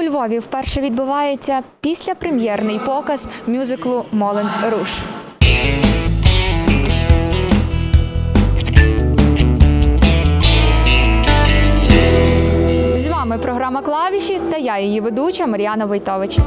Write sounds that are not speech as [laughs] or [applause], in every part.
У Львові вперше відбувається післяпрем'єрний показ мюзиклу Молен Руш. З вами програма Клавіші та я, її ведуча Мар'яна Войтович.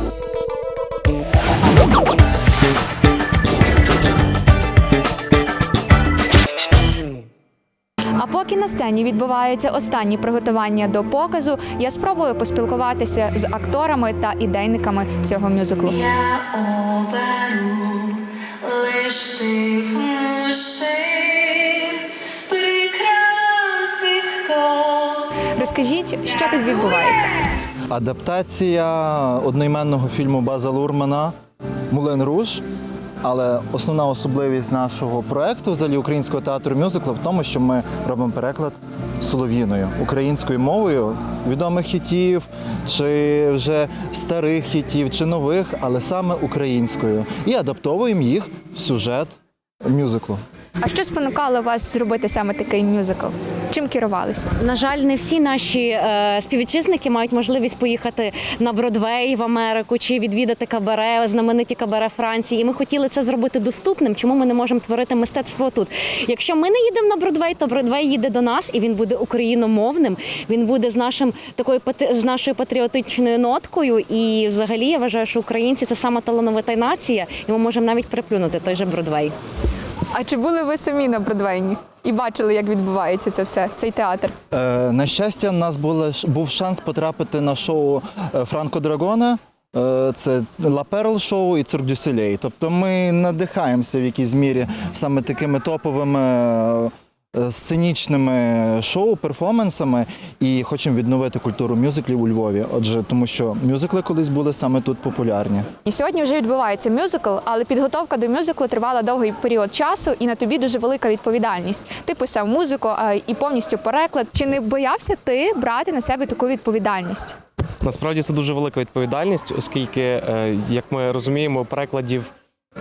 На сцені відбуваються останні приготування до показу, я спробую поспілкуватися з акторами та ідейниками цього мюзиклу. Я оберу лиш тих мужчин, прекрасних хто. Розкажіть, що тут відбувається? Адаптація одноіменного фільму База Лурмана Мулен Руж. Але основна особливість нашого проекту взагалі українського театру мюзикла в тому, що ми робимо переклад солов'їною українською мовою відомих хітів, чи вже старих хітів, чи нових, але саме українською. І адаптовуємо їх в сюжет мюзиклу. А що спонукало вас зробити саме такий мюзикл? Чим керувалися? На жаль, не всі наші е, співвітчизники мають можливість поїхати на Бродвей в Америку чи відвідати кабаре, знамениті кабаре Франції. І ми хотіли це зробити доступним. Чому ми не можемо творити мистецтво тут? Якщо ми не їдемо на Бродвей, то Бродвей їде до нас і він буде україномовним. Він буде з нашим такою з нашою патріотичною ноткою. І взагалі я вважаю, що українці це сама талановита нація, і ми можемо навіть переплюнути той же Бродвей. А чи були ви самі на Бродвейні і бачили, як відбувається це все, цей театр? Е, на щастя, у нас було, був шанс потрапити на шоу е, Франко Драгона. Е, Це Ла Перл шоу і Цирк дю Тобто ми надихаємося в якійсь мірі саме такими топовими е, сценічними шоу, перформансами і хочемо відновити культуру мюзиклів у Львові. Отже, тому що мюзикли колись були саме тут популярні. І сьогодні вже відбувається мюзикл, але підготовка до мюзиклу тривала довгий період часу, і на тобі дуже велика відповідальність. Ти писав музику а, і повністю переклад. Чи не боявся ти брати на себе таку відповідальність? Насправді це дуже велика відповідальність, оскільки, е, як ми розуміємо, перекладів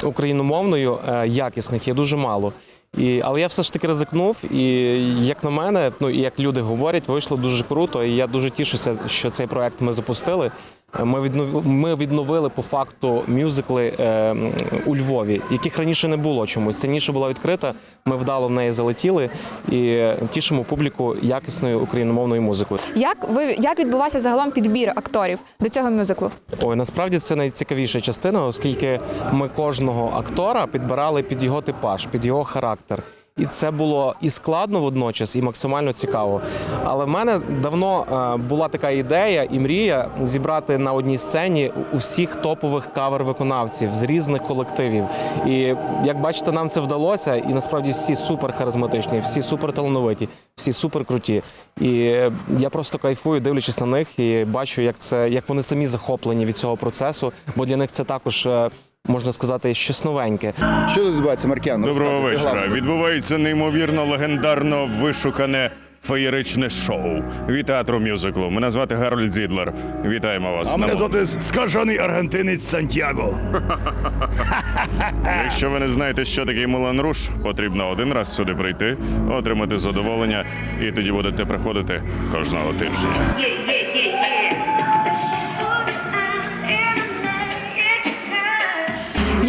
україномовною е, якісних є дуже мало. І, але я все ж таки ризикнув, і як на мене, ну і як люди говорять, вийшло дуже круто. І я дуже тішуся, що цей проект ми запустили. Ми відновили, ми відновили по факту мюзикли е, у Львові, яких раніше не було чомусь. Ця ніша була відкрита. Ми вдало в неї залетіли і тішимо публіку якісною україномовною музикою. Як ви як відбувався загалом підбір акторів до цього мюзиклу? Ой, насправді це найцікавіша частина, оскільки ми кожного актора підбирали під його типаж, під його характер. І це було і складно водночас, і максимально цікаво. Але в мене давно е, була така ідея і мрія зібрати на одній сцені у всіх топових кавер-виконавців з різних колективів. І як бачите, нам це вдалося, і насправді всі супер харизматичні, всі супер талановиті, всі супер круті. І е, я просто кайфую, дивлячись на них, і бачу, як це як вони самі захоплені від цього процесу, бо для них це також. Можна сказати, щось новеньке. Що тут відбувається, Маркян? Ну, Доброго вечора. Відбувається неймовірно легендарно вишукане феєричне шоу від театру мюзиклу. Мене звати Гарольд Зідлер. Вітаємо вас. А мене на звати скажений аргентинець Сантьяго. [laughs] Якщо ви не знаєте, що таке Мулан Руш, потрібно один раз сюди прийти, отримати задоволення, і тоді будете приходити кожного тижня.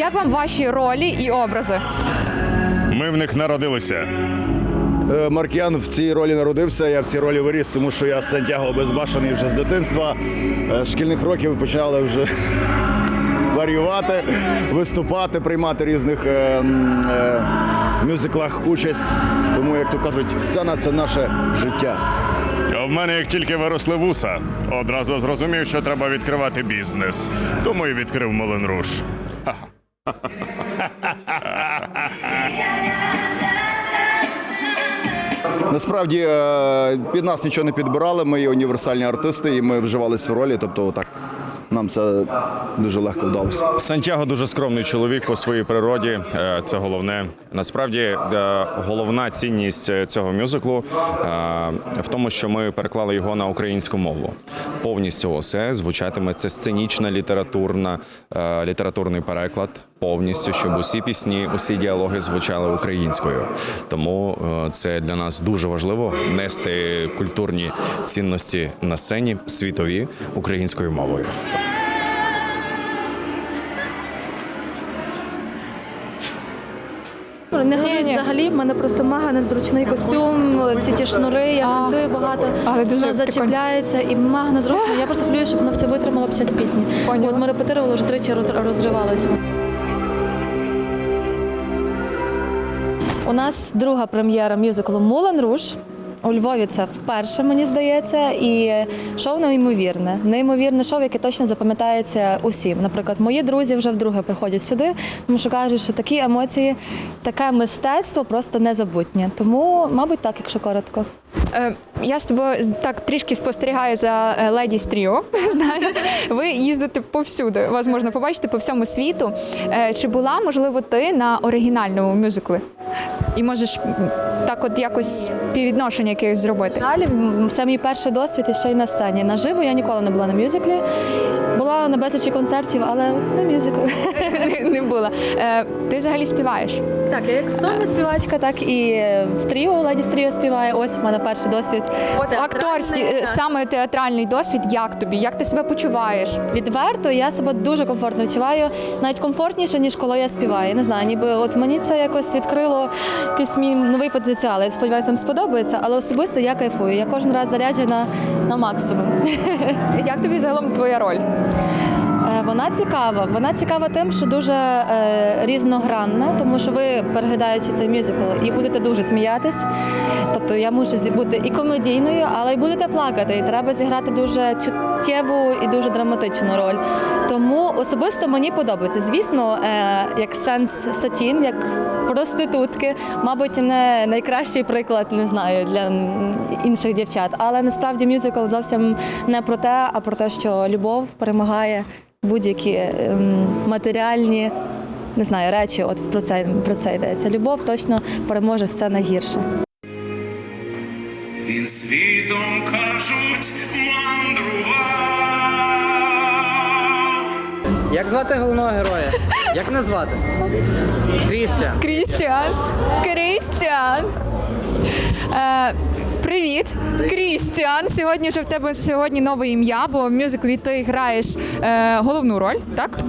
Як вам ваші ролі і образи? Ми в них народилися. Е, Маркян в цій ролі народився, я в цій ролі виріс, тому що я Сантьяго безбашений вже з дитинства. Е, Шкільних років починали вже [laughs] варіювати, виступати, приймати різних е, е, мюзиклах участь. Тому, як то кажуть, сцена це наше життя. А в мене, як тільки виросли вуса, одразу зрозумів, що треба відкривати бізнес. Тому і відкрив Мулен Руш. Насправді е, під нас нічого не підбирали. Ми є універсальні артисти, і ми вживалися в ролі. Тобто, так нам це дуже легко вдалося. Сантьяго дуже скромний чоловік по своїй природі. е, Це головне. Насправді е, головна цінність цього мюзиклу в тому, що ми переклали його на українську мову. Повністю усе звучатиме це сценічна літературна літературний переклад повністю, щоб усі пісні, усі діалоги звучали українською. Тому е, це для нас дуже важливо нести культурні цінності на сцені світові українською мовою. Не хвилююсь взагалі, в мене просто мега незручний костюм, всі ті шнури, я А. танцюю багато, Але дуже воно зачіпляється і мега незручно. Я просто хвилююся, щоб воно все витримало під час пісні. От ми репетирували, вже тричі роз- розривалося. У нас друга прем'єра мюзиклу Мулан Руш. У Львові це вперше, мені здається, і шоу неймовірне. Неймовірне шоу, яке точно запам'ятається усім. Наприклад, мої друзі вже вдруге приходять сюди, тому що кажуть, що такі емоції, таке мистецтво просто незабутнє. Тому, мабуть, так, якщо коротко. Е, Я з тобою так трішки спостерігаю за е, Леді Стріо. [laughs] Знаю, ви їздите повсюди. Вас можна побачити по всьому світу. Е, Чи була можливо ти на оригінальному мюзиклі? i możesz так, от якось співвідношення якесь зробити? Далі це мій перший досвід і ще й на сцені. Наживо я ніколи не була на мюзиклі. Була на безлічі концертів, але не мюзикл. Не- [laughs] Не була. Е, Ти взагалі співаєш? Так, я як сольна співачка, так і в тріо Леді Стріо співає. Ось в мене перший досвід. От акторський, е, так. саме театральний досвід. Як тобі? Як ти себе почуваєш? Відверто я себе дуже комфортно відчуваю, навіть комфортніше, ніж коли я співаю. Не знаю, ніби от мені це якось відкрило якийсь мій новий потенціал. Я сподіваюся, вам сподобається, але особисто я кайфую. Я кожен раз заряджена на максимум. Як тобі загалом твоя роль? Е, Вона цікава. Вона цікава тим, що дуже е, різногранна, тому що ви, переглядаючи цей мюзикл, і будете дуже сміятись. Тобто я мушу бути і комедійною, але й будете плакати. І треба зіграти дуже чуттєву і дуже драматичну роль. Тому особисто мені подобається. Звісно, е, як сенс сатін, як проститутки, мабуть, не найкращий приклад, не знаю, для інших дівчат. Але насправді мюзикл зовсім не про те, а про те, що любов перемагає будь-які ем, матеріальні. Не знаю, речі, от про це про це йдеться. Любов точно переможе все найгірше. Він світом кажуть мандрував. Як звати головного героя? Як назвати? Крістіан. Крістіан. Крістіан. Привіт, Крістіан. Сьогодні вже в тебе сьогодні нове ім'я, бо в мюзиклі ти граєш е, головну роль, так?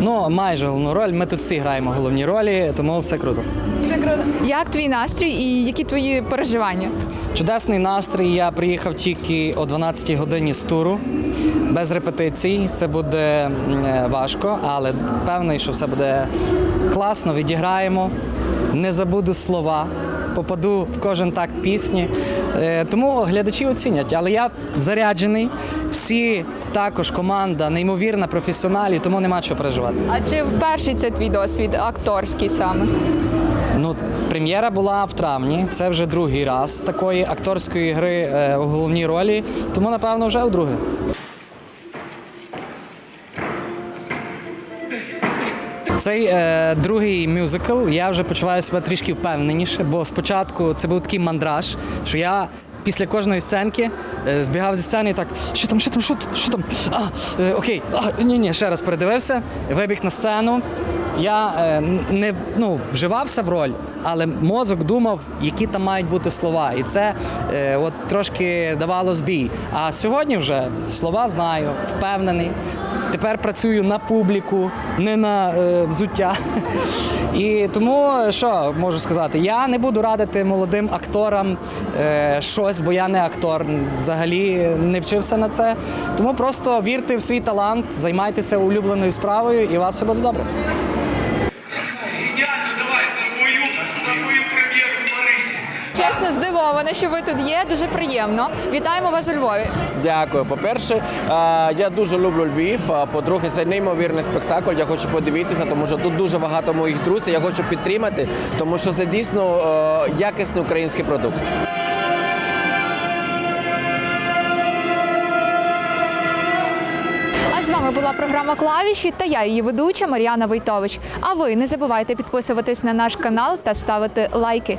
Ну, майже головну роль. Ми тут всі граємо головні ролі, тому все круто. Все круто. Як твій настрій і які твої переживання? Чудесний настрій. Я приїхав тільки о 12-й годині з туру, без репетицій. Це буде е, важко, але певний, що все буде класно. Відіграємо. Не забуду слова, попаду в кожен такт пісні. Е, Тому глядачі оцінять. Але я заряджений. Всі також команда неймовірна, професіоналі, тому нема чого переживати. А чи вперше це твій досвід акторський саме? Ну, прем'єра була в травні. Це вже другий раз такої акторської гри е, у головній ролі, тому напевно вже вдруге. Цей е, другий мюзикл я вже почуваю себе трішки впевненіше, бо спочатку це був такий мандраж, що я. Після кожної сценки е, збігав зі сцени і так, що там, що там, що, що там? А, е, окей, а, ні, ні, ще раз передивився, вибіг на сцену. Я е, не ну, вживався в роль, але мозок думав, які там мають бути слова. І це е, от трошки давало збій. А сьогодні вже слова знаю, впевнений. Тепер працюю на публіку, не на е, взуття. І тому що можу сказати, я не буду радити молодим акторам е, щось, бо я не актор. Взагалі не вчився на це. Тому просто вірте в свій талант, займайтеся улюбленою справою, і вас все буде добре. Чесно, здивована, що ви тут є. Дуже приємно. Вітаємо вас у Львові. Дякую. По-перше, е, я дуже люблю Львів. По-друге, це неймовірний спектакль. Я хочу подивитися, тому що тут дуже багато моїх друзів. Я хочу підтримати, тому що це дійсно якісний український продукт. З вами була програма Клавіші та я, її ведуча Мар'яна Войтович. А ви не забувайте підписуватись на наш канал та ставити лайки.